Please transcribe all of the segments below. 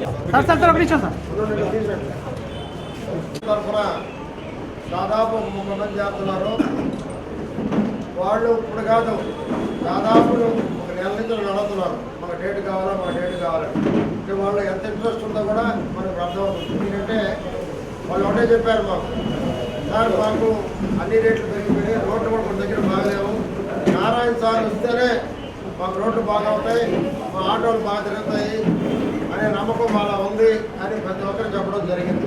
Sir sir sir ఒక నిమిషం sir. తరఫున దాదాపు ఒక ముప్పై మంది చేస్తున్నారు వాళ్ళు ఇప్పుడు కాదు దాదాపు ఒక నెల నుంచి నడుతున్నారు మన డేట్ కావాలా మన డేట్ కావాలా? అంటే వాళ్ళు ఎంత ఇంట్రెస్ట్ ఉందో కూడా మనకు అర్థమవుతుంది. ఎందుకంటే వాళ్ళు ఒకటే చెప్పారు మాకు. సార్ మాకు అన్ని రేట్లు పెరిగిపోయి రోడ్లు కూడా మన దగ్గర బాగలేవు. నారాయణ సార్ వస్తేనే మాకు రోడ్లు బాగా అవుతాయి. మా ఆటోలు బాగా తిరుగుతాయి. అనే నమ్మకం అలా ఉంది అని ప్రతి ఒక్కరు చెప్పడం జరిగింది.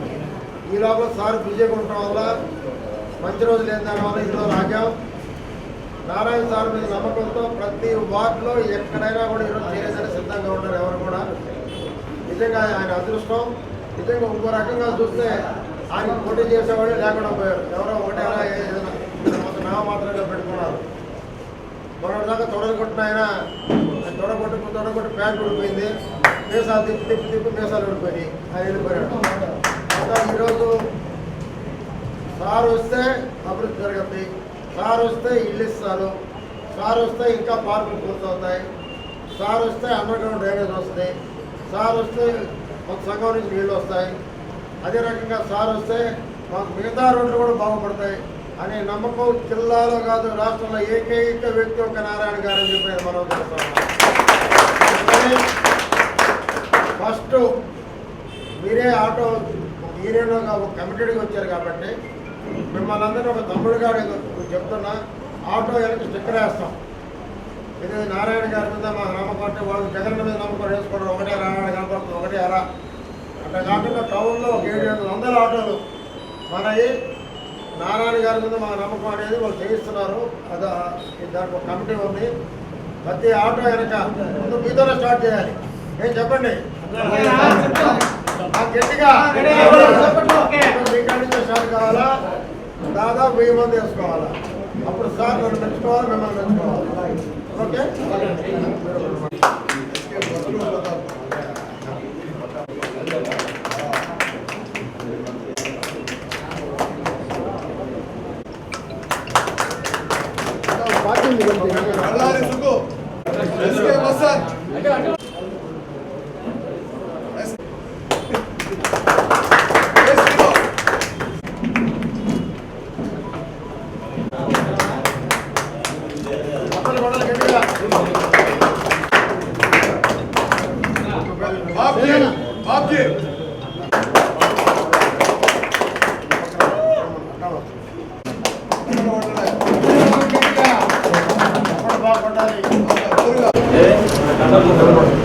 ఈ లోపల సార్ బిజీగా ఉండటం వల్ల మంచి రోజులు ఏం దాని వల్ల ఈరోజు ఆగాం నారాయణ సార్ మీద నమ్మకంతో ప్రతి వార్డులో ఎక్కడైనా కూడా ఈరోజు చేయడానికి సిద్ధంగా ఉంటారు ఎవరు కూడా. నిజంగా ఆయన అదృష్టం. నిజంగా ఇంకో రకంగా చూస్తే ఆయన పోటీ చేసేవాళ్ళు లేకుండా పోయారు. ఎవరో ఒకటే నా మాత్రంగా పెట్టుకున్నారు. మరో పెట్టుకున్నారు తొడగొట్టిన ఆయన ఆయన తొడగొట్టు తొడగొట్టి ప్యాంట్ ఉడిపోయింది మీసాలు తిప్పి తిప్పి తిప్పి మీసాలు ఊడిపోయినాయి ఆయన వెళ్ళిపోయాడు ఈరోజు సార్ వస్తే అభివృద్ధి జరుగుతుంది సార్ వస్తే ఇల్లు ఇస్తారు. సార్ వస్తే ఇంకా పార్కులు పూర్తవుతాయి. సార్ వస్తే అండర్గ్రౌండ్ డ్రైనేజ్ వస్తుంది. సార్ వస్తే మాకు సంఘం నుంచి నీళ్ళు వస్తాయి. అదే రకంగా సార్ వస్తే మాకు మిగతా రోడ్లు కూడా బాగుపడతాయి అనే నమ్మకం జిల్లాలో కాదు రాష్ట్రంలో ఏకైక వ్యక్తి ఒక నారాయణ గారు అని చెప్పి మనం ఆటో మీరేనో ఒక కమిటెడ్గా వచ్చారు కాబట్టి మిమ్మల్ని అందరూ ఒక తమ్ముడుగా నేను చెప్తున్నా ఆటో వెనక స్టిక్కర్ వేస్తాం ఇది నారాయణ గారి మీద మా నమ్మకం వాళ్ళు జగన్ మీద నమ్మకం వేసుకోవడం ఒకటే నారాయణ కనపడుతుంది ఒకటే ఎరా. అట్లా కాకుండా టౌన్లో ఒక ఏడు ఎనిమిది వందల ఆటోలు మనవి నారాయణ గారి మీద మా నమ్మకం అనేది వాళ్ళు చేయిస్తున్నారు. అది దానికి ఒక కమిటీ ఉంది. ప్రతి ఆటో వెనక ముందు మీతోనే స్టార్ట్ చేయాలి. ఏం చెప్పండి. కావాలా? దాదాపు వెయ్యి మంది వేసుకోవాలా? అప్పుడు సార్ నన్ను మెచ్చుకోవాలి మిమ్మల్ని మెచ్చుకోవాలి. ఓకే? బళ్ళారి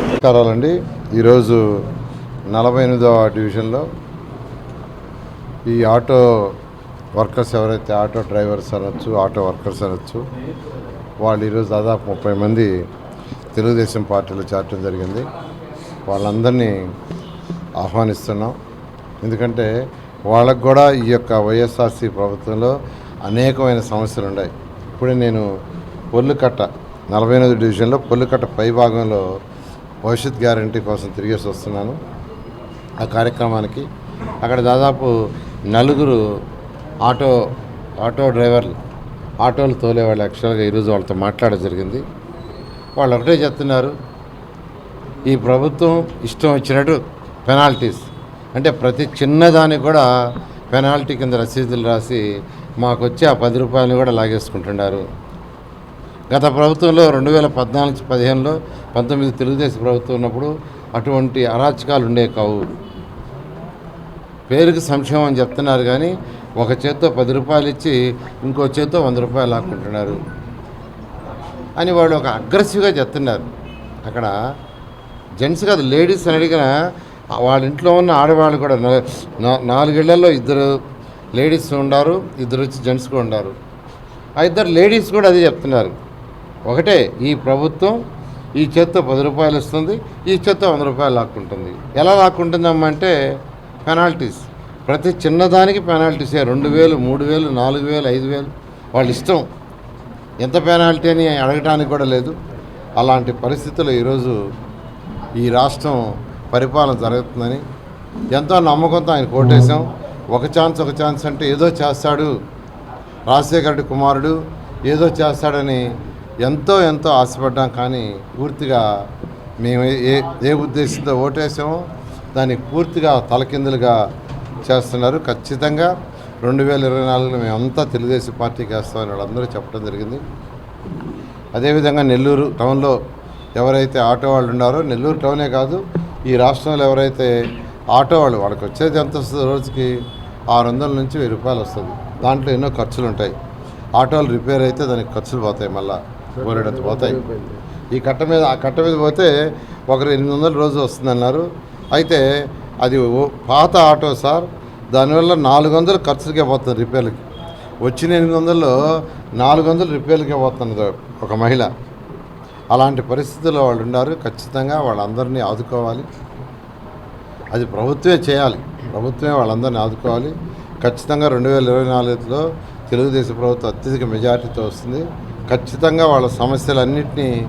నమస్కారాలండి. ఈరోజు నలభై ఎనిమిదవ డివిజన్లో ఈ ఆటో వర్కర్స్ ఎవరైతే ఆటో డ్రైవర్స్ అనొచ్చు ఆటో వర్కర్స్ అనొచ్చు వాళ్ళు ఈరోజు దాదాపు ముప్పై మంది తెలుగుదేశం పార్టీలో చేరటం జరిగింది. వాళ్ళందరినీ ఆహ్వానిస్తున్నాం. ఎందుకంటే వాళ్ళకు కూడా ఈ యొక్క వైఎస్ఆర్సీ ప్రభుత్వంలో అనేకమైన సమస్యలు ఉన్నాయి ఇప్పుడు నేను పొల్లుకట్ట నలభై ఎనిమిది డివిజన్లో పొల్లుకట్ట పై భాగంలో భవిష్యత్ గ్యారంటీ కోసం తిరిగేసి వస్తున్నాను. ఆ కార్యక్రమానికి అక్కడ దాదాపు నలుగురు ఆటో ఆటో డ్రైవర్లు ఆటోలు తోలే వాళ్ళు యాక్చువల్గా ఈరోజు వాళ్ళతో మాట్లాడడం జరిగింది. వాళ్ళు ఒకటే చెప్తున్నారు ఈ ప్రభుత్వం ఇష్టం వచ్చినట్టు పెనాల్టీస్. అంటే ప్రతి చిన్నదానికి కూడా పెనాల్టీ కింద రసీదులు రాసి మాకు వచ్చి ఆ పది రూపాయలు కూడా లాగేసుకుంటున్నారు. గత ప్రభుత్వంలో రెండు వేల పద్నాలుగు పదిహేనులో పంతొమ్మిది తెలుగుదేశం ప్రభుత్వం ఉన్నప్పుడు అటువంటి అరాచకాలు ఉండే కావు. పేరుకి సంక్షేమం అని చెప్తున్నారు కానీ ఒక చేత్తో పది రూపాయలు ఇచ్చి ఇంకో చేత్తో వంద రూపాయలు లాక్కుంటున్నారు. అని వాళ్ళు ఒక అగ్రెసివ్గా చెప్తున్నారు. అక్కడ జెంట్స్ కాదు లేడీస్ అని అడిగిన వాళ్ళ ఇంట్లో ఉన్న ఆడవాళ్ళు కూడా నాలుగేళ్ళలో ఇద్దరు లేడీస్ ఉండారు ఇద్దరు వచ్చి జెంట్స్ కూడా ఉండారు. ఆ ఇద్దరు లేడీస్ కూడా అదే చెప్తున్నారు. ఒకటే ఈ ప్రభుత్వం ఈ చేత్తో పది రూపాయలు ఇస్తుంది ఈ చేత్తో వంద రూపాయలు లాక్కుంటుంది. ఎలా లాక్కుంటుందమ్మా అంటే పెనాల్టీస్ ప్రతి చిన్నదానికి పెనాల్టీసే రెండు వేలు మూడు వేలు నాలుగు వేలు ఐదు వేలు. వాళ్ళు ఇష్టం. ఎంత పెనాల్టీ అని అడగటానికి కూడా లేదు. అలాంటి పరిస్థితుల్లో ఈరోజు ఈ రాష్ట్రం పరిపాలన జరుగుతుందని ఎంతో నమ్మకంతో ఆయన కోటేశాం. ఒక ఛాన్స్ ఒక ఛాన్స్ అంటే ఏదో చేస్తాడు రాజశేఖర రెడ్డి కుమారుడు ఏదో చేస్తాడని ఎంతో ఎంతో ఆశపడ్డాం కానీ పూర్తిగా మేము ఏ ఏ ఉద్దేశంతో ఓటేసామో దాన్ని పూర్తిగా తలకిందులుగా చేస్తున్నారు ఖచ్చితంగా. రెండు వేల ఇరవై నాలుగులో మేమంతా తెలుగుదేశం పార్టీకి వేస్తామని వాళ్ళందరూ చెప్పడం జరిగింది. అదేవిధంగా నెల్లూరు టౌన్లో ఎవరైతే ఆటో వాళ్ళు ఉన్నారో నెల్లూరు టౌనే కాదు ఈ రాష్ట్రంలో ఎవరైతే ఆటో వాళ్ళు వాళ్ళకి వచ్చేది ఎంత వస్తుంది రోజుకి ఆరు వందల నుంచి వెయ్యి రూపాయలు వస్తుంది. దాంట్లో ఎన్నో ఖర్చులు ఉంటాయి ఆటోలు రిపేర్ అయితే దానికి ఖర్చులు పోతాయి మళ్ళా. బోలెడంత పోతాయి. ఈ కట్ట మీద ఆ కట్ట మీద పోతే ఒకరు ఎనిమిది వందల రోజు వస్తుందన్నారు. అయితే అది పాత ఆటో సార్ దానివల్ల నాలుగు వందలు ఖర్చులకే పోతుంది రిపేర్లకి. వచ్చిన ఎనిమిది వందల్లో నాలుగు వందలు రిపేర్లకే పోతుంది ఒక మహిళ. అలాంటి పరిస్థితుల్లో వాళ్ళు ఉన్నారు. ఖచ్చితంగా వాళ్ళందరినీ ఆదుకోవాలి. అది ప్రభుత్వమే చేయాలి. ప్రభుత్వమే వాళ్ళందరినీ ఆదుకోవాలి. ఖచ్చితంగా రెండు వేల ఇరవై నాలుగులో తెలుగుదేశం ప్రభుత్వం అత్యధిక మెజారిటీతో వస్తుంది. ఖచ్చితంగా వాళ్ళ సమస్యలన్నింటినీ